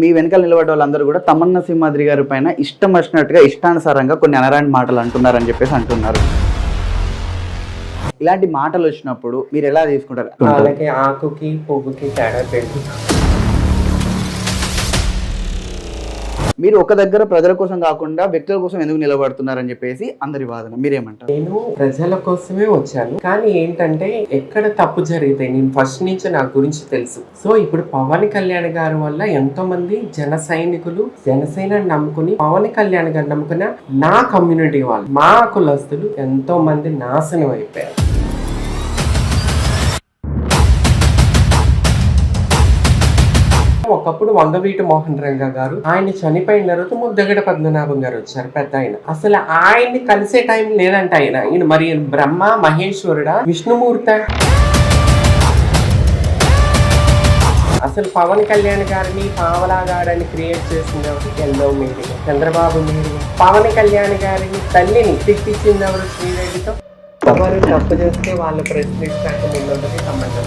మీ వెనకాల నిలబడ్డ వాళ్ళందరూ కూడా తమన్నా సింహాద్రి గారి పైన ఇష్టం వచ్చినట్టుగా ఇష్టానుసారంగా కొన్ని అనరాని మాటలు అంటున్నారని చెప్పేసి అంటున్నారు. ఇలాంటి మాటలు వచ్చినప్పుడు మీరు ఎలా తీసుకుంటారు? వాళ్ళకి ఆకుకి పువ్వుకి తేడా పెట్టి మీరు ఒక దగ్గర ప్రజల కోసం కాకుండా వ్యక్తుల కోసం ఎందుకు నిలబడుతున్నారని చెప్పేసి అందరి వాదన. మీరేమంటారు? నేను ప్రజల కోసమే వచ్చాను. కానీ ఏంటంటే ఎక్కడ తప్పు జరిగితే నేను ఫస్ట్ నుంచి నా గురించి తెలుసు. సో ఇప్పుడు పవన్ కళ్యాణ్ గారి వల్ల ఎంతో మంది జన సైనికులు జనసేన నమ్ముకుని పవన్ కళ్యాణ్ గారు నమ్ముకున్న నా కమ్యూనిటీ వాళ్ళు మా కులస్తులు ఎంతో మంది నాశనం అయిపోయారు. ఒకప్పుడు వంగవీటి మోహన్ రంగ గారు ఆయన చనిపోయిన తర్వాత ముద్దగడ పద్మనాభం గారు వచ్చారు పెద్ద ఆయన. అసలు ఆయన్ని కలిసే టైం లేదంట ఆయన. ఈయన మరి బ్రహ్మ మహేశ్వరుడా విష్ణుమూర్త. అసలు పవన్ కళ్యాణ్ గారిని పావలాగాడని క్రియేట్ చేసింది ఎవరు? ఎల్లో మీడియా చంద్రబాబు మీరు. పవన్ కళ్యాణ్ గారిని తల్లిని తిప్పించింది ఎవరు శ్రీరెడ్డితో ఎవరు తప్పు చేస్తే వాళ్ళు ప్రశ్నించడానికి ముందు సంబంధం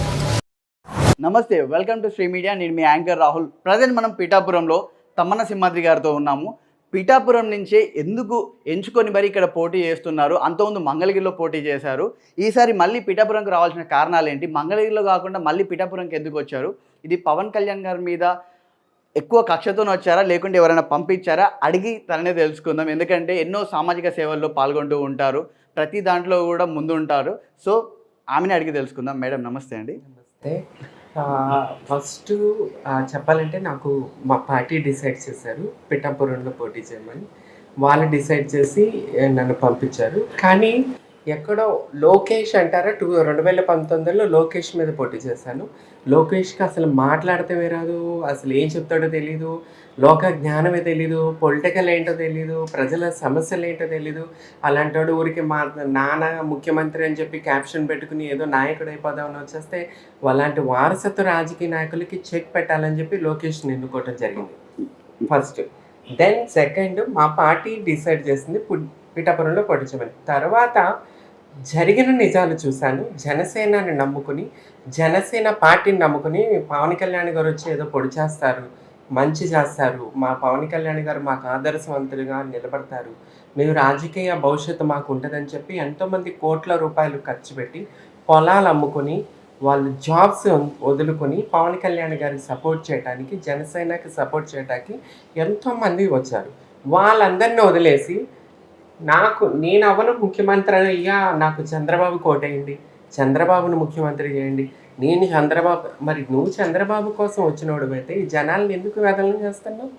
నమస్తే వెల్కమ్ టు శ్రీ మీడియా నేను మీ యాంకర్ రాహుల్. ప్రజెంట్ మనం పిఠాపురంలో తమ్మన సింహాద్రి గారితో ఉన్నాము. పీఠాపురం నుంచే ఎందుకు ఎంచుకొని మరి ఇక్కడ పోటీ చేస్తున్నారు? అంతకుముందు మంగళగిరిలో పోటీ చేశారు. ఈసారి మళ్ళీ పీఠాపురంకి రావాల్సిన కారణాలు ఏంటి మంగళగిరిలో కాకుండా మళ్ళీ పీఠాపురంకి ఎందుకు వచ్చారు? ఇది పవన్ కళ్యాణ్ గారి మీద ఎక్కువ కక్షతో వచ్చారా? లేకుంటే ఎవరైనా పంపించారా? అడిగి తననే తెలుసుకుందాం. ఎందుకంటే ఎన్నో సామాజిక సేవల్లో పాల్గొంటూ ఉంటారు. ప్రతి దాంట్లో కూడా ముందు ఉంటారు సో ఆమెనే అడిగి తెలుసుకుందాం. మేడం నమస్తే అండి. నమస్తే. ఫస్ట్ చెప్పాలంటే నాకు మా పార్టీ డిసైడ్ చేశారు. పిఠాపురంలో పోటీ చేయమని. వాళ్ళు డిసైడ్ చేసి నన్ను పంపించారు. కానీ ఎక్కడో లోకేష్ అంటారా? టూ రెండు వేల పంతొమ్మిదిలో లోకేష్ మీద పోటీ చేశాను. లోకేష్కి అసలు మాట్లాడితే రాదు అసలు ఏం చెప్తాడో తెలీదు లోక జ్ఞానమే తెలీదు పొలిటికల్ ఏంటో తెలీదు ప్రజల సమస్యలు ఏంటో తెలీదు. అలాంటి వాడు ఊరికి మా నాన్న ముఖ్యమంత్రి అని చెప్పి క్యాప్షన్ పెట్టుకుని ఏదో నాయకుడు అయిపోదామని వచ్చేస్తే అలాంటి వారసత్వ రాజకీయ నాయకులకి చెక్ పెట్టాలని చెప్పి లోకేష్ ఎన్నుకోవటం జరిగింది. ఫస్ట్ దెన్ సెకండ్ మా పార్టీ డిసైడ్ చేసింది పిఠాపురంలో పొడిచమని తర్వాత జరిగిన నిజాలు చూశాను. జనసేనని నమ్ముకుని జనసేన పార్టీని నమ్ముకుని పవన్ కళ్యాణ్ గారు వచ్చి ఏదో పొడి చేస్తారు మంచి చేస్తారు. మా పవన్ కళ్యాణ్ గారు మాకు ఆదర్శవంతులుగా నిలబడతారు. మేము రాజకీయ భవిష్యత్తు మాకు ఉంటుందని చెప్పి ఎంతోమంది కోట్ల రూపాయలు ఖర్చు పెట్టి పొలాలు అమ్ముకొని వాళ్ళు జాబ్స్ వదులుకొని పవన్ కళ్యాణ్ గారికి సపోర్ట్ చేయడానికి జనసేనకి సపోర్ట్ చేయడానికి ఎంతోమంది వచ్చారు. వాళ్ళందరినీ వదిలేసి నాకు నేను అవను ముఖ్యమంత్రి అయ్యా నాకు చంద్రబాబు కోటేయండి. చంద్రబాబును ముఖ్యమంత్రి చేయండి. నేను చంద్రబాబు మరి నువ్వు చంద్రబాబు కోసం వచ్చినోడు అయితే ఈ జనాలను ఎందుకు వేదన చేస్తున్నావు?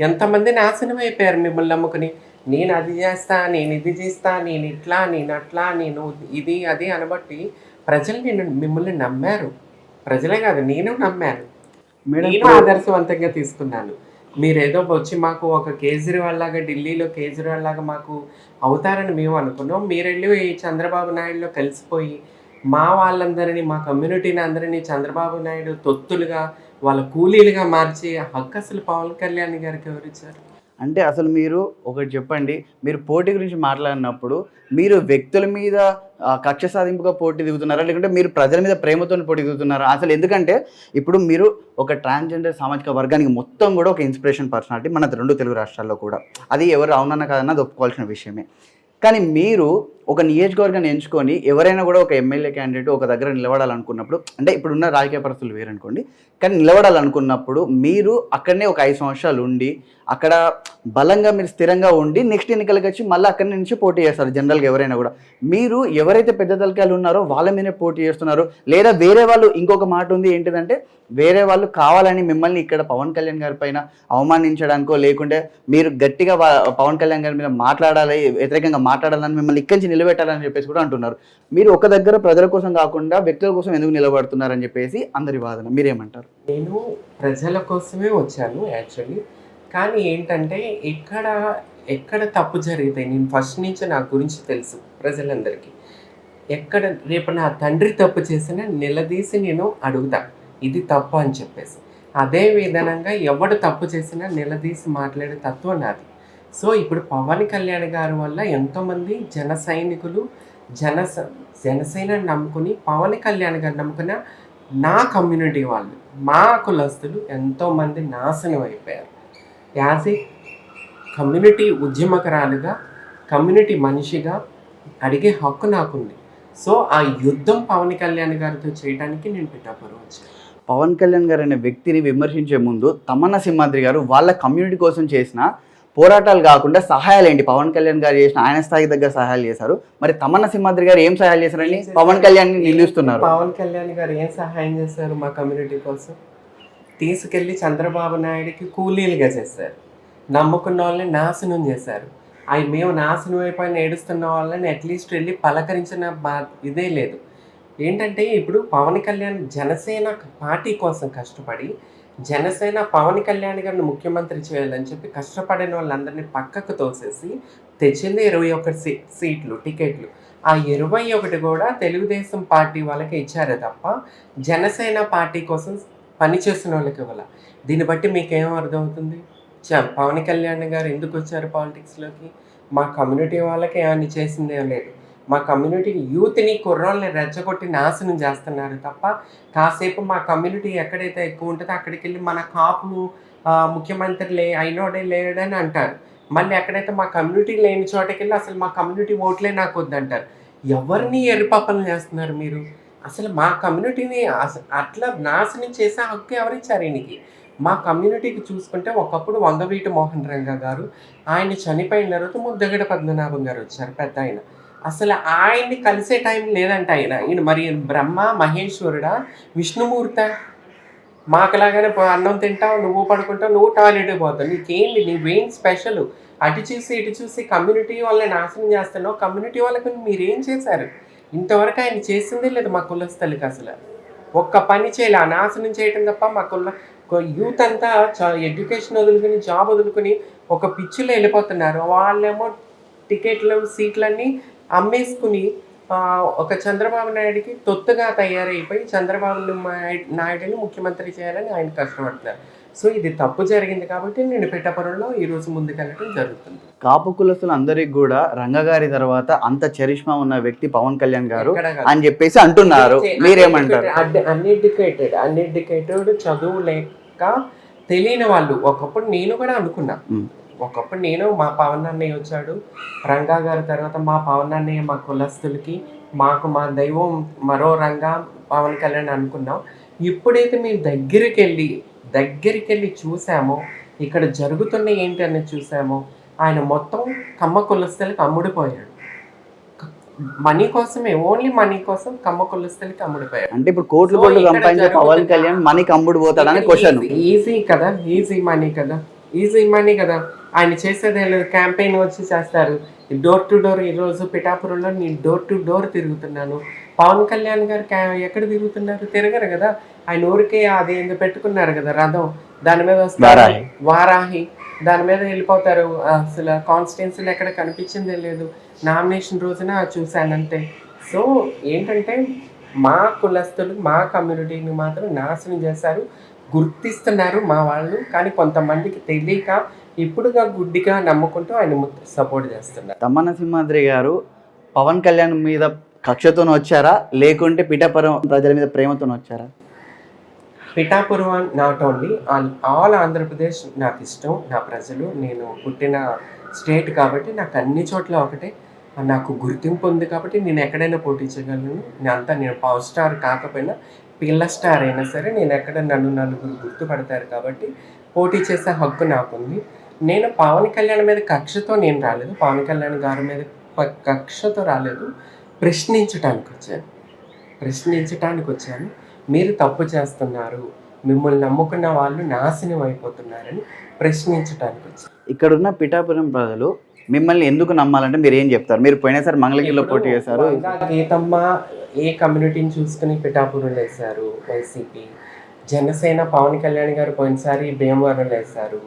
ఎంతమంది నాశనం అయిపోయారు మిమ్మల్ని నమ్ముకుని? నేను అది చేస్తా నేను ఇది చేస్తా నేను ఇట్లా నేను అట్లా నేను ఇది అది అనబట్టి ప్రజలు నేను మిమ్మల్ని నమ్మారు. ప్రజలే కాదు నేను నమ్మాను. నేను ఆదర్శవంతంగా తీసుకున్నాను. మీరు ఏదో వచ్చి మాకు ఒక కేజ్రీవాల్ లాగా ఢిల్లీలో కేజ్రీవాల్ లాగా మాకు అవుతారని మేము అనుకున్నాం. మీరెళ్ళి ఈ చంద్రబాబు నాయుడులో కలిసిపోయి మా వాళ్ళందరినీ మా కమ్యూనిటీని అందరినీ చంద్రబాబు నాయుడు తొత్తులుగా వాళ్ళ కూలీలుగా మార్చి హక్కు అసలు పవన్ కళ్యాణ్ గారికి ఎవరిచ్చారు? అంటే అసలు మీరు ఒకటి చెప్పండి మీరు పోటీ గురించి మాట్లాడినప్పుడు మీరు వ్యక్తుల మీద కక్ష సాధింపుగా పోటీ దిగుతున్నారా? లేకుంటే మీరు ప్రజల మీద ప్రేమతో పోటీ దిగుతున్నారా? అసలు ఎందుకంటే ఇప్పుడు మీరు ఒక ట్రాన్స్జెండర్ సామాజిక వర్గానికి మొత్తం కూడా ఒక ఇన్స్పిరేషన్ పర్సనాలిటీ మన రెండు తెలుగు రాష్ట్రాల్లో కూడా. అది ఎవరు అవునన్న కాదన్నది ఒప్పుకోవాల్సిన విషయమే. కానీ మీరు ఒక నియోజకవర్గాన్ని ఎంచుకొని ఎవరైనా కూడా ఒక ఎమ్మెల్యే క్యాండిడేట్ ఒక దగ్గర నిలబడాలనుకున్నప్పుడు అంటే ఇప్పుడున్న రాజకీయ పరిస్థితులు వేరనుకోండి కానీ నిలబడాలనుకున్నప్పుడు మీరు అక్కడనే ఒక ఐదు సంవత్సరాలు ఉండి అక్కడ బలంగా మీరు స్థిరంగా ఉండి నెక్స్ట్ ఎన్నికలకి వచ్చి మళ్ళీ అక్కడి నుంచి పోటీ చేస్తారు జనరల్గా ఎవరైనా కూడా. మీరు ఎవరైతే పెద్ద తలకాయలు ఉన్నారో వాళ్ళ మీదనే పోటీ చేస్తున్నారు. లేదా వేరే వాళ్ళు ఇంకొక మాట ఉంది ఏంటిదంటే వేరే వాళ్ళు కావాలని మిమ్మల్ని ఇక్కడ పవన్ కళ్యాణ్ గారి పైన అవమానించడానికో లేకుంటే మీరు గట్టిగా పవన్ కళ్యాణ్ గారి మీద మాట్లాడాలి వ్యతిరేకంగా మాట్లాడాలని మిమ్మల్ని ఇక్కడి నుంచి నిలబెట్టాలని చెప్పేసి కూడా అంటున్నారు. మీరు ఒక దగ్గర ప్రజల కోసం కాకుండా వ్యక్తుల కోసం ఎందుకు నిలబడుతున్నారని చెప్పేసి అందరి వాదన. మీరేమంటారు? నేను ప్రజల కోసమే వచ్చాను యాక్చువల్లీ కానీ ఏంటంటే ఎక్కడ ఎక్కడ తప్పు జరిగితే నేను ఫస్ట్ నుంచి నా గురించి తెలుసు ప్రజలందరికీ. ఎక్కడ రేపు నా తండ్రి తప్పు చేసినా నిలదీసి నేను అడుగుతా ఇది తప్పు అని చెప్పేసి. అదే విధానంగా ఎవడు తప్పు చేసినా నిలదీసి మాట్లాడే తత్వం నాది. సో ఇప్పుడు పవన్ కళ్యాణ్ గారి వల్ల ఎంతోమంది జన సైనికులు జన జనసేన నమ్ముకుని పవన్ కళ్యాణ్ గారు నమ్ముకున్న నా కమ్యూనిటీ వాళ్ళు మా కులస్తులు ఎంతోమంది నాశనం అయిపోయారు. యాజ్ ఏ కమ్యూనిటీ ఉద్యమకరాలుగా కమ్యూనిటీ మనిషిగా అడిగే హక్కు నాకుంది. సో ఆ యుద్ధం పవన్ కళ్యాణ్ గారితో చేయడానికి నేను పిఠాపురం వచ్చాను. పవన్ కళ్యాణ్ గారు అనే వ్యక్తిని విమర్శించే ముందు తమన్నా సింహాద్రి గారు వాళ్ళ కమ్యూనిటీ కోసం చేసిన పోరాటాలు కాకుండా సహాయాలు ఏంటి పవన్ కళ్యాణ్ గారు చేసిన ఆయన స్థాయికి దగ్గర సహాయాలు చేశారు. మరి తమన్నా సింహాద్రి గారు ఏం సహాయాలు చేశారని పవన్ కళ్యాణ్ నిలుస్తున్నారు పవన్ కళ్యాణ్ గారు ఏం సహాయం చేశారు మా కమ్యూనిటీ కోసం? తీసుకెళ్ళి చంద్రబాబు నాయుడికి కూలీలుగా చేశారు. నమ్ముకున్న వాళ్ళని నాశనం చేశారు. అవి మేము నాశనం అయిపోయిన ఏడుస్తున్న వాళ్ళని అట్లీస్ట్ వెళ్ళి పలకరించిన బా ఇదే లేదు. ఏంటంటే ఇప్పుడు పవన్ కళ్యాణ్ జనసేన పార్టీ కోసం కష్టపడి జనసేన పవన్ కళ్యాణ్ గారిని ముఖ్యమంత్రి చేయాలని చెప్పి కష్టపడిన వాళ్ళందరినీ పక్కకు తోసేసి తెచ్చింది ఇరవై ఒకటి సీ సీట్లు టికెట్లు. ఆ ఇరవై ఒకటి కూడా తెలుగుదేశం పార్టీ వాళ్ళకి ఇచ్చారే తప్ప జనసేన పార్టీ కోసం పనిచేసిన వాళ్ళకి ఇవ్వాల. దీన్ని బట్టి మీకేం అర్థమవుతుంది? చ పవన్ కళ్యాణ్ గారు ఎందుకు వచ్చారు పాలిటిక్స్లోకి? మా కమ్యూనిటీ వాళ్ళకి ఏమని చేసిందేం లేదు. మా కమ్యూనిటీ యూత్ని కుర్రోళ్ళని రెచ్చగొట్టి నాశనం చేస్తున్నారు తప్ప కాసేపు మా కమ్యూనిటీ ఎక్కడైతే ఎక్కువ ఉంటుందో అక్కడికి వెళ్ళి మన కాపు ముఖ్యమంత్రి లే అయినోడే లేడని అంటారు. మళ్ళీ ఎక్కడైతే మా కమ్యూనిటీ లేని చోటకెళ్ళి అసలు మా కమ్యూనిటీ ఓట్లే నాకు వద్దంటారు. ఎవరిని ఎరుపాపలు చేస్తున్నారు మీరు? అసలు మా కమ్యూనిటీని అసలు అట్లా నాశనం చేసే హక్కు ఎవరిచ్చారు ఈయనకి? మా కమ్యూనిటీకి చూసుకుంటే ఒకప్పుడు వంగవీటి మోహన్ రంగ గారు ఆయన చనిపోయిన తర్వాత ముద్దగడ పద్మనాభం గారు వచ్చారు పెద్ద ఆయన అసలు ఆయన్ని కలిసే టైం లేదంట ఆయన. ఈయన మరి బ్రహ్మ మహేశ్వరుడా విష్ణుమూర్త. మాకులాగానే అన్నం తింటావు నువ్వు పడుకుంటావు నువ్వు టాయిలెట్ పోతావు. నీకేంటి నువ్వేం స్పెషల్ అటు చూసి ఇటు చూసి కమ్యూనిటీ వాళ్ళని నాశనం చేస్తున్నావు. కమ్యూనిటీ వాళ్ళకు మీరేం చేశారు? ఇంతవరకు ఆయన చేసిందే లేదు మా కులస్థలికి అసలు. ఒక్క పని చేయలే. ఆ నాశనం చేయటం తప్ప మా కుల యూత్ అంతా ఎడ్యుకేషన్ వదులుకుని జాబ్ వదులుకుని ఒక పిచ్చిలో వెళ్ళిపోతున్నారు. వాళ్ళేమో టికెట్లు సీట్లన్నీ అమ్మేసుకుని ఆ, ఒక చంద్రబాబు నాయుడికి తొత్తుగా తయారైపోయి చంద్రబాబు నాయుడు- నాయుడిని ముఖ్యమంత్రి చేయాలని ఆయన కష్టపడుతున్నారు. సో ఇది తప్పు జరిగింది కాబట్టి నేను పిట్టపురంలో ఈ రోజు ముందుకెళ్ళడం జరుగుతుంది. కాపు కులస్తులు అందరికి కూడా రంగగారి తర్వాత అంత చరిష్మా ఉన్న వ్యక్తి పవన్ కళ్యాణ్ గారు. అని చెప్పేసి అంటున్నారు. మీరేమంటారు? అన్ఎడ్యుకేటెడ్ అన్ఎడ్యుకేటెడ్ చదువు లేక తెలియని వాళ్ళు. ఒకప్పుడు నేను కూడా అనుకున్నా. ఒకప్పుడు నేను మా పవన్ అన్నయ్య వచ్చాడు. రంగా గారి తర్వాత మా పవన్ అన్నయ్య మా కులస్తులకి మాకు మా దైవం మరో రంగా పవన్ కళ్యాణ్ అనుకున్నాం. ఇప్పుడైతే మేము దగ్గరికి వెళ్ళి దగ్గరికి వెళ్ళి చూసామో ఇక్కడ జరుగుతున్న ఏంటి అనేది చూసామో. ఆయన మొత్తం కమ్మ కులస్తులకి అమ్ముడిపోయాడు. మనీ కోసమే ఓన్లీ మనీ కోసం కమ్మ కులస్తులకి అమ్ముడిపోయాడు. అంటే ఇప్పుడు కోట్లు కోట్లు సంపాదించే పవన్ కళ్యాణ్ మనకి అమ్ముడు పోతాడని క్వశ్చన్. ఈజీ కదా ఈజీ మనీ కదా. ఈజీ మనీ కదా. ఆయన చేసేది లేదు క్యాంపెయిన్ వచ్చి చేస్తారు. డోర్ టు డోర్ ఈ రోజు పిఠాపురంలో నేను డోర్ టు డోర్ తిరుగుతున్నాను. పవన్ కళ్యాణ్ గారు క్యా- ఎక్కడ తిరుగుతున్నారు? తిరగరు కదా. ఆయన ఊరికే అది ఏందో పెట్టుకున్నారు కదా రథం. దాని మీద వస్తారు. వారాహి. దాని మీద వెళ్ళిపోతారు. అసలు కాన్స్టిట్యున్సీలు ఎక్కడ కనిపించిందే లేదు. నామినేషన్ రోజున చూశాను అంతే సో ఏంటంటే మా కులస్తులు మా కమ్యూనిటీని మాత్రం నాశనం చేశారు. గుర్తిస్తున్నారు మా వాళ్ళు కానీ కొంతమందికి తెలియక ఇప్పుడుగా గుడ్డిగా నమ్ముకుంటూ ఆయన సపోర్ట్ చేస్తున్నారు. తమ్మన సింహాద్రి గారు పవన్ కళ్యాణ్ మీద కక్షతో వచ్చారా? లేకుంటే పిఠాపురం ప్రజల మీద ప్రేమతో వచ్చారా? Pithapuram not only all Andhra Pradesh నాకు ఇష్టం. నా ప్రజలు నేను పుట్టిన స్టేట్ కాబట్టి నాకు అన్ని చోట్ల ఒకటే. నాకు గుర్తింపు ఉంది కాబట్టి నేను ఎక్కడైనా పోటీ చేయగలను. నేను అంతా నేను పవర్ స్టార్ కాకపోయినా పిల్ల స్టార్ అయినా సరే నేను ఎక్కడ నన్ను నలుగురు గుర్తుపడతారు కాబట్టి పోటీ చేసే హక్కు నాకుంది. నేను పవన్ కళ్యాణ్ మీద కక్షతో నేను రాలేదు. పవన్ కళ్యాణ్ గారి మీద ప- కక్షతో రాలేదు. ప్రశ్నించడానికి వచ్చాను. ప్రశ్నించడానికి వచ్చాను. మీరు తప్పు చేస్తున్నారు. మిమ్మల్ని నమ్ముకున్న వాళ్ళు నాశనం అయిపోతున్నారని ప్రశ్నించడానికి వచ్చాను. ఇక్కడున్న పిఠాపురం ప్రజలు మిమ్మల్ని ఎందుకు నమ్మాలంటే మీరు ఏం చెప్తారు? మీరు పోయినసారి మంగళగిరిలో పోటీ చేశారు? గీతమ్మ ఏ కమ్యూనిటీని చూసుకుని పిఠాపురం వేశారు వైసీపీ. జనసేన పవన్ కళ్యాణ్ గారు పోయినసారి భీమవరం వేశారు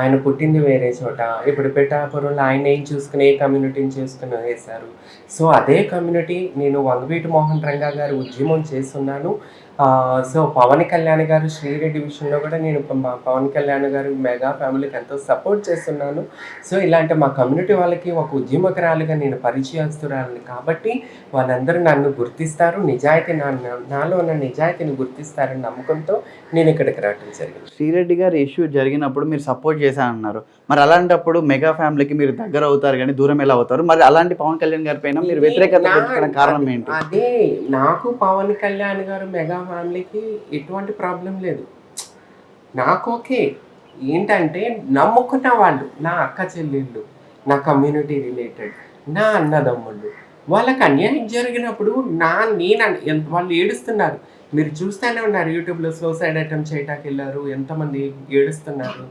ఆయన పుట్టింది వేరే చోట. ఇప్పుడు పిఠాపురంలో ఆయన ఏం చూసుకుని ఏ కమ్యూనిటీని చూసుకుని వేశారు సో అదే కమ్యూనిటీ నేను వంగవీటి మోహన్ రంగా గారు ఉద్యమం చేస్తున్నాను. సో పవన్ కళ్యాణ్ గారు శ్రీరెడ్డి విషయంలో కూడా నేను మా పవన్ కళ్యాణ్ గారు మెగా ఫ్యామిలీకి ఎంతో సపోర్ట్ చేస్తున్నాను. సో ఇలాంటి మా కమ్యూనిటీ వాళ్ళకి ఒక ఉద్యమకరాలుగా నేను పరిచయస్తురాలని. కాబట్టి వాళ్ళందరూ నన్ను గుర్తిస్తారు. నిజాయితీ నా నాలో ఉన్న నిజాయితీని గుర్తిస్తారని నమ్మకంతో నేను ఇక్కడికి రావడం జరిగింది. శ్రీరెడ్డి గారు ఇష్యూ జరిగినప్పుడు మీరు సపోర్ట్ చేశానన్నారు. మరి అలాంటప్పుడు మెగా ఫ్యామిలీకి మీరు దగ్గర అవుతారు కానీ దూరం ఎలా అవుతారు? మరి అలాంటి పవన్ కళ్యాణ్ గారి పైన మీరు వ్యతిరేకత కారణం ఏంటి? అదే నాకు పవన్ కళ్యాణ్ గారు మెగా ఫ్యామిలీకి ఎటువంటి ప్రాబ్లం లేదు. నాకు ఓకే. ఏంటంటే నమ్ముకున్న వాళ్ళు నా అక్క చెల్లెళ్ళు నా కమ్యూనిటీ రిలేటెడ్ నా అన్నదమ్ముళ్ళు వాళ్ళకి అన్యాయం జరిగినప్పుడు నా నేను వాళ్ళు ఏడుస్తున్నారు. మీరు చూస్తూనే ఉన్నారు యూట్యూబ్లో సూసైడ్ అటెంప్ట్ చేయడానికి వెళ్ళారు ఎంతమంది ఏడుస్తున్నారు.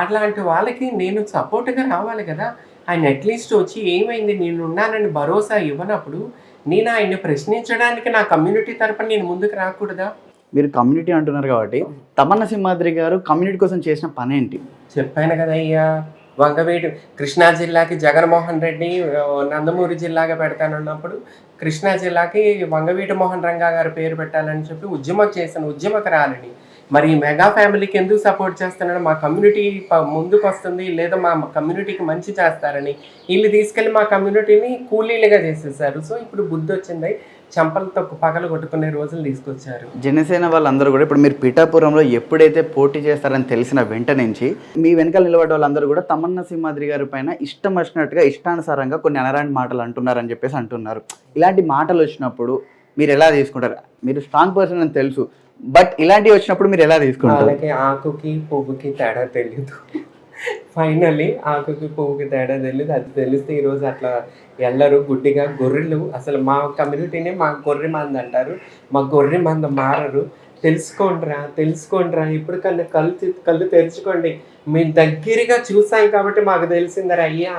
అట్లాంటి వాళ్ళకి నేను సపోర్ట్గా రావాలి కదా. ఆయన అట్లీస్ట్ వచ్చి ఏమైంది? నేను ఉన్నానని భరోసా ఇవ్వనప్పుడు నేను ఆయన్ని ప్రశ్నించడానికి నా కమ్యూనిటీ తరపున నేను ముందుకు రాకూడదా? మీరు కమ్యూనిటీ అంటున్నారు కాబట్టి తమన్న సింహాద్రి గారు కమ్యూనిటీ కోసం చేసిన పని ఏంటి చెప్పాను కదా అయ్యా వంగవీడు కృష్ణా జిల్లాకి జగన్మోహన్ రెడ్డి నందమూరి జిల్లాగా పెడతానన్నప్పుడు కృష్ణా జిల్లాకి వంగవీటి మోహన్ రంగా గారి పేరు పెట్టాలని చెప్పి ఉద్యమం చేశాను ఉద్యమకరాలని మరి మెగా ఫ్యామిలీకి ఎందుకు సపోర్ట్ చేస్తున్నాడు? మా కమ్యూనిటీ ప- ముందుకు వస్తుంది లేదా మా కమ్యూనిటీకి మంచి చేస్తారని. వీళ్ళు తీసుకెళ్ళి మా కమ్యూనిటీని కూలీలుగా చేసేసారు. సో ఇప్పుడు బుద్ధి వచ్చింది. చంపలతో పగలు కొట్టుకునే రోజులు తీసుకొచ్చారు. జనసేన వాళ్ళందరూ కూడా ఇప్పుడు మీరు పిఠాపురంలో ఎప్పుడైతే పోటీ చేస్తారని తెలిసిన వెంట నుంచి మీ వెనకాల నిలబడే వాళ్ళందరూ కూడా తమన్నా సింహాద్రి గారి పైన ఇష్టం వచ్చినట్టుగా ఇష్టానుసారంగా కొన్ని అనరాని మాటలు అంటున్నారని చెప్పేసి అంటున్నారు. ఇలాంటి మాటలు వచ్చినప్పుడు మీరు ఎలా తీసుకుంటారు? మీరు స్ట్రాంగ్ పర్సన్ అని తెలుసు. బట్ ఇలాంటివి వచ్చినప్పుడు మీరు ఎలా తీసుకుంటారు? వాళ్ళకి ఆకుకి పువ్వుకి తేడా తెలియదు ఫైనల్లీ ఆకుకి పువ్వుకి తేడా తెలియదు అది తెలిస్తే ఈరోజు అట్లా ఎల్లరు గుడ్డిగా గొర్రెలు అసలు మా కమ్యూనిటీనే మా గొర్రె మంది అంటారు. మా గొర్రె మంద మారరు. తెలుసుకోండిరా తెలుసుకోండిరా. ఇప్పుడు కన్నా కళ్ళు కళ్ళు తెరుచుకోండి. మేము దగ్గరగా చూసాం కాబట్టి మాకు తెలిసిందరా అయ్యా.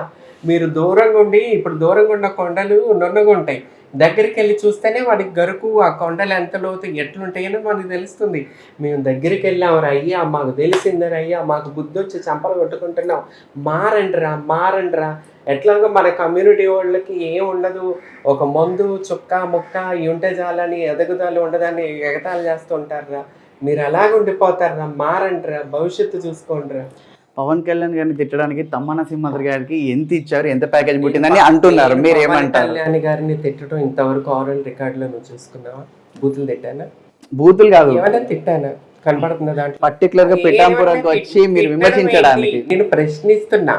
మీరు దూరంగా ఉండి ఇప్పుడు దూరంగా ఉన్న కొండలు నున్నగా ఉంటాయి. దగ్గరికి వెళ్ళి చూస్తేనే వాడికి గరుకు ఆ కొండలు ఎంత లోతు ఎట్లుంటాయని మనకు తెలుస్తుంది. మేము దగ్గరికి వెళ్ళాం అయ్యా మాకు తెలిసిందని అయ్యా మాకు బుద్ధి వచ్చి చంపలు కొట్టుకుంటున్నాం. మారండిరా మారండిరా ఎట్లాగో మన కమ్యూనిటీ వాళ్ళకి ఏం ఉండదు. ఒక మందు చుక్క ముక్క ఉంటే చాలని ఎదగుదల ఉండదని ఎగతాలు చేస్తుంటారా మీరు అలాగ ఉండిపోతారా మారండిరా భవిష్యత్తు చూసుకోండిరా పవన్ కళ్యాణ్ గారిని తిట్టడానికి తమ్మన్న సింహాద్రి గారికి ఎంత ఇచ్చారు ఎంత ప్యాకేజ్ పుట్టిందని అంటున్నారు. మీరు ఏమంటారు కళ్యాణ్ గారిని తిట్టడం ఇంతవరకు ఆరల్ రికార్డులో నువ్వు చూసుకున్నావా? బూతులు తిట్టానా? బూతులు కాదు. ఏమైనా తిట్టానా? కనపడుతుందా దాంట్లో? పర్టికులర్గా పిఠాపురంకి వచ్చి మీరు విమర్శించడానికి? నేను ప్రశ్నిస్తున్నా.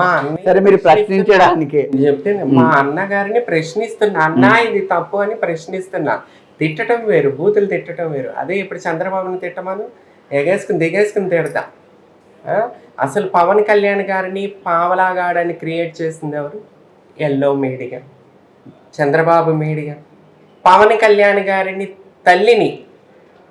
మా అన్నయ్య సరే మీరు ప్రశ్నించడానికి. నేను చెప్తే మా అన్నగారిని ప్రశ్నిస్తున్నా. అన్న ఇది తప్పు అని ప్రశ్నిస్తున్నా. తిట్టడం వేరు బూతులు తిట్టడం వేరు. అదే ఇప్పుడు చంద్రబాబుని తిట్టమను? ఎగేసుకుని దిగేసుకుని తిడతా? అసలు పవన్ కళ్యాణ్ గారిని పావలాగాడని క్రియేట్ చేసింది ఎవరు? Yellow media. Chandrababu media. Pawan Kalyan garu తల్లిని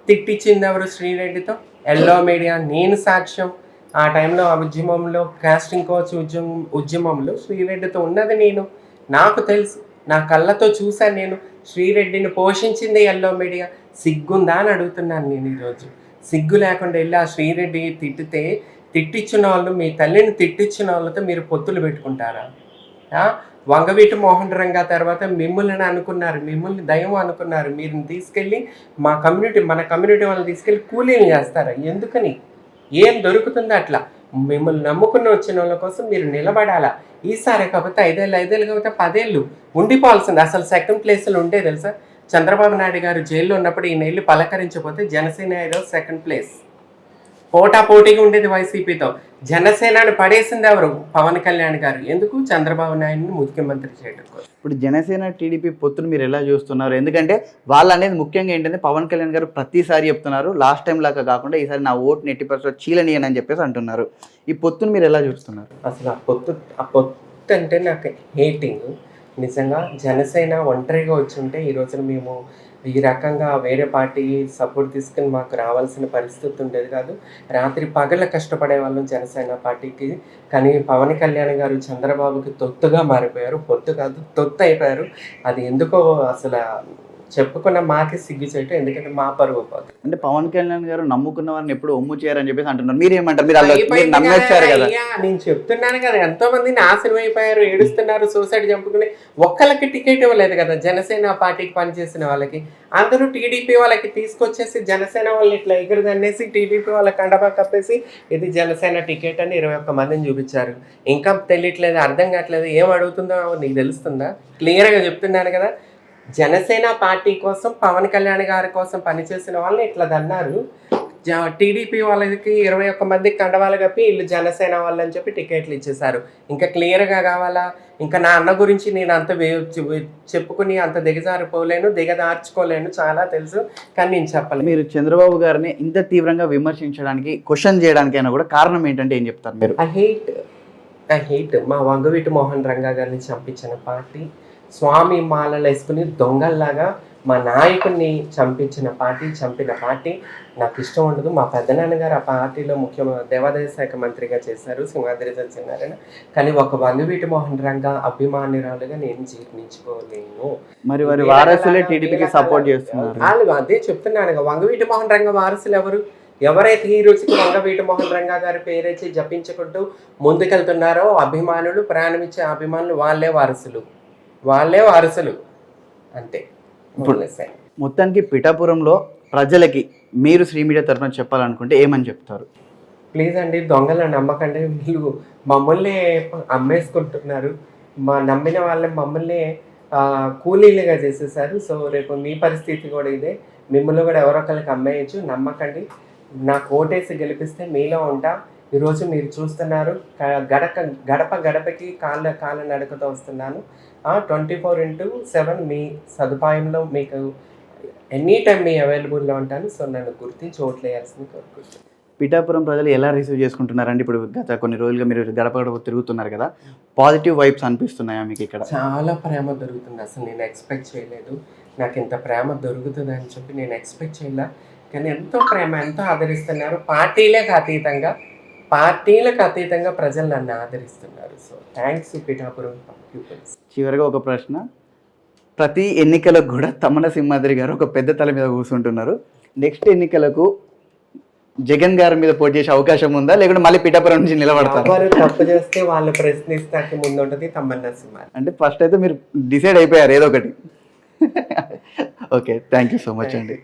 తిట్టించింది ఎవరు శ్రీరెడ్డితో? Yellow media. నేను సాక్ష్యం. ఆ టైంలో ఆ ఉద్యమంలో కాస్టింగ్ కోచ్ ఉద్యమం ఉద్యమంలో శ్రీరెడ్డితో ఉన్నది నేను. నాకు తెలుసు. నా కళ్ళతో చూశాను నేను. శ్రీరెడ్డిని పోషించింది ఎల్లో మీడియా. సిగ్గుందా అని అడుగుతున్నాను నేను ఈరోజు. సిగ్గు లేకుండా వెళ్ళి ఆ శ్రీరెడ్డి తిట్టితే తిట్టించిన వాళ్ళు మీ తల్లిని తిట్టించిన వాళ్ళతో మీరు పొత్తులు పెట్టుకుంటారా? వంగవీటి మోహన్ రంగా తర్వాత మిమ్మల్ని అనుకున్నారు మిమ్మల్ని దయం అనుకున్నారు. మీరు తీసుకెళ్ళి మా కమ్యూనిటీ మన కమ్యూనిటీ వాళ్ళని తీసుకెళ్ళి కూలీలు చేస్తారా? ఎందుకని? ఏం దొరుకుతుందో అట్లా? మిమ్మల్ని నమ్ముకుని వచ్చిన వాళ్ళ కోసం మీరు నిలబడాలా? ఈసారి కాకపోతే ఐదేళ్ళు ఐదేళ్ళు కాకపోతే పదేళ్ళు ఉండిపోవాల్సింది. అసలు సెకండ్ ప్లేస్లో ఉండే తెలుసా? చంద్రబాబు నాయుడు గారు జైల్లో ఉన్నప్పుడు ఈ నెల్లు పలకరించకపోతే జనసేన ఏదో సెకండ్ ప్లేస్ పోటా పోటీగా ఉండేది వైసీపీతో. జనసేనని పడేసింది ఎవరు? పవన్ కళ్యాణ్ గారు. ఎందుకు? చంద్రబాబు నాయుడుని ముఖ్యమంత్రి చేయడం కోసం. ఇప్పుడు జనసేన టీడీపీ పొత్తును మీరు ఎలా చూస్తున్నారు? ఎందుకంటే వాళ్ళు అనేది ముఖ్యంగా ఏంటంటే పవన్ కళ్యాణ్ గారు ప్రతిసారి చెప్తున్నారు లాస్ట్ టైం లాగా కాకుండా ఈసారి నా ఓటు ఎట్టి పర్సెంట్ చీలనియని అని చెప్పేసి అంటున్నారు. ఈ పొత్తును మీరు ఎలా చూస్తున్నారు? అసలు ఆ పొత్తు ఆ పొత్తు అంటే నాకు హేటింగ్. నిజంగా జనసేన ఒంటరిగా వచ్చి ఉంటే ఈ రోజున మేము ఈ రకంగా వేరే పార్టీ సపోర్ట్ తీసుకుని మాకు రావాల్సిన పరిస్థితి ఉండేది కాదు. రాత్రి పగల కష్టపడే వాళ్ళం జనసేన పార్టీకి. కానీ పవన్ కళ్యాణ్ గారు చంద్రబాబుకి తొత్తుగా మారిపోయారు. పొత్తు కాదు తొత్తు అయిపోయారు. అది ఎందుకో అసలు చెప్పుకున్న మాకే సిగ్గు చేయటం ఎందుకంటే మా పరువు పోతుంది. అంటే పవన్ కళ్యాణ్ గారు నమ్ముకున్న వారిని ఎప్పుడు ఒమ్ము చేయరని చెప్పేసి అంటున్నారు. మీరు ఏమంటారు మీరు అలా- నమ్మేశారు కదా. నేను చెప్తున్నాను కదా ఎంతో మంది నాశనం అయిపోయారు ఏడుస్తున్నారు సూసైడ్ చంపుకుని. ఒక్కళ్ళకి టికెట్ ఇవ్వలేదు కదా జనసేన పార్టీకి పనిచేసిన వాళ్ళకి. అందరూ టీడీపీ వాళ్ళకి తీసుకొచ్చేసి జనసేన వాళ్ళని ఇట్లా ఎగురుదన్నేసి టీడీపీ వాళ్ళ కండపా కప్పేసి ఇది జనసేన టికెట్ అని ఇరవై ఒక్క మందిని చూపించారు. ఇంకా తెలియట్లేదు అర్థం కావట్లేదు ఏం అడుగుతుందో నీకు తెలుస్తుందా? క్లియర్గా చెప్తున్నాను కదా జనసేన పార్టీ కోసం పవన్ కళ్యాణ్ గారి కోసం పనిచేసిన వాళ్ళని ఇట్లా దన్నారు టీడీపీ వాళ్ళకి ఇరవై ఒక్క మంది కండవాళ్ళు కప్పి వీళ్ళు జనసేన వాళ్ళు అని చెప్పి టికెట్లు ఇచ్చేసారు ఇంకా క్లియర్గా కావాలా? ఇంకా నా అన్న గురించి నేను అంత చెప్పుకుని అంత దిగజారిపోలేను దిగదార్చుకోలేను చాలా తెలుసు కానీ నేను చెప్పలేను. మీరు చంద్రబాబు గారిని ఇంత తీవ్రంగా విమర్శించడానికి క్వశ్చన్ చేయడానికైనా కూడా కారణం ఏంటంటే ఏం చెప్తారు మీరు? ఐ హేట్ ఐ హేట్ మా వంగవీటి మోహన్ రంగా గారిని చంపించిన పార్టీ. స్వామి మాలలు వేసుకుని దొంగల్లాగా మా నాయకుడిని చంపించిన పార్టీ చంపిన పార్టీ. నాకు ఇష్టం ఉండదు. మా పెద్దనాన్నగారు ఆ పార్టీలో ముఖ్య దేవాదాయ శాఖ మంత్రిగా చేశారు సింహాద్రి సత్యనారాయణ. కానీ ఒక వంగవీటి మోహన్ రంగా అభిమానురాలుగా నేను జీర్ణించుకోలేను. మరి వారి వారసులే టీడీపీకి సపోర్ట్ చేస్తున్నారు. వాళ్ళు అదే చెప్తున్నాను వంగవీటి మోహన్ రంగ వారసులు ఎవరు? ఎవరైతే ఈ రోజుకి వంగవీటి మోహన్ రంగా గారి పేరేచి జపించుకుంటూ ముందుకెళ్తున్నారో అభిమానులు ప్రాణమిచ్చే అభిమానులు వాళ్ళే వారసులు. వాళ్ళే వారసులు. అంతే. వదిలేసాయి. మొత్తానికి పిఠాపురంలో ప్రజలకి మీరు శ్రీ మీడియా తరఫున చెప్పాలనుకుంటే ఏమని చెప్తారు? ప్లీజ్ అండి దొంగల నమ్మకండి వీళ్ళు మమ్మల్ని అమ్మేసుకుంటున్నారు. మా నమ్మిన వాళ్ళే మమ్మల్ని కూలీలుగా చేసేసారు. సో రేపు మీ పరిస్థితి కూడా ఇదే. మిమ్మల్ని కూడా ఎవరో ఒకరికి అమ్మేయచ్చు. నమ్మకండి. నాకు ఓటేసి గెలిపిస్తే మీలో ఉంటా. ఈరోజు మీరు చూస్తున్నారు గడక గడప గడపకి కాళ్ళ కాళ్ళ నడకతో వస్తున్నాను. ట్వంటీ ఫోర్ ఇంటూ సెవెన్ మీ సదుపాయంలో మీకు ఎనీ టైం మీ అవైలబుల్లో ఉంటాను. సో నన్ను గుర్తించి ఓట్లు వేయాల్సింది కోరుకుంటున్నాను. పిఠాపురం ప్రజలు ఎలా రిసీవ్ చేసుకుంటున్నారండి? ఇప్పుడు గత కొన్ని రోజులుగా మీరు గడప గడప తిరుగుతున్నారు కదా పాజిటివ్ వైబ్స్ అనిపిస్తున్నాయా మీకు ఇక్కడ? చాలా ప్రేమ దొరుకుతుంది. అసలు నేను ఎక్స్పెక్ట్ చేయలేదు. నాకు ఇంత ప్రేమ దొరుకుతుంది అని చెప్పి నేను ఎక్స్పెక్ట్ చేయలే. కానీ ఎంతో ప్రేమ ఎంతో ఆదరిస్తున్నారు. పార్టీలకు అతీతంగా. పార్టీలకు అతీతంగా ప్రజలు నన్ను ఆదరిస్తున్నారు. సో థ్యాంక్స్ పిఠాపురం పీపుల్స్ చివరిగా ఒక ప్రశ్న. ప్రతి ఎన్నికలకు కూడా తమ్మన సింహాద్రి గారు ఒక పెద్ద తల మీద కూర్చుంటున్నారు. నెక్స్ట్ ఎన్నికలకు జగన్ గారి మీద పోటీ చేసే అవకాశం ఉందా? లేకుంటే మళ్ళీ పిఠాపురం నుంచి నిలబడతారు? తప్పు చేస్తే వాళ్ళు ప్రశ్నిస్తాకి ముందుంటది తమ్మన్న సింహారి అంటే ఫస్ట్ అయితే మీరు డిసైడ్ అయిపోయారు ఏదో ఒకటి. Okay thank you so much అండి.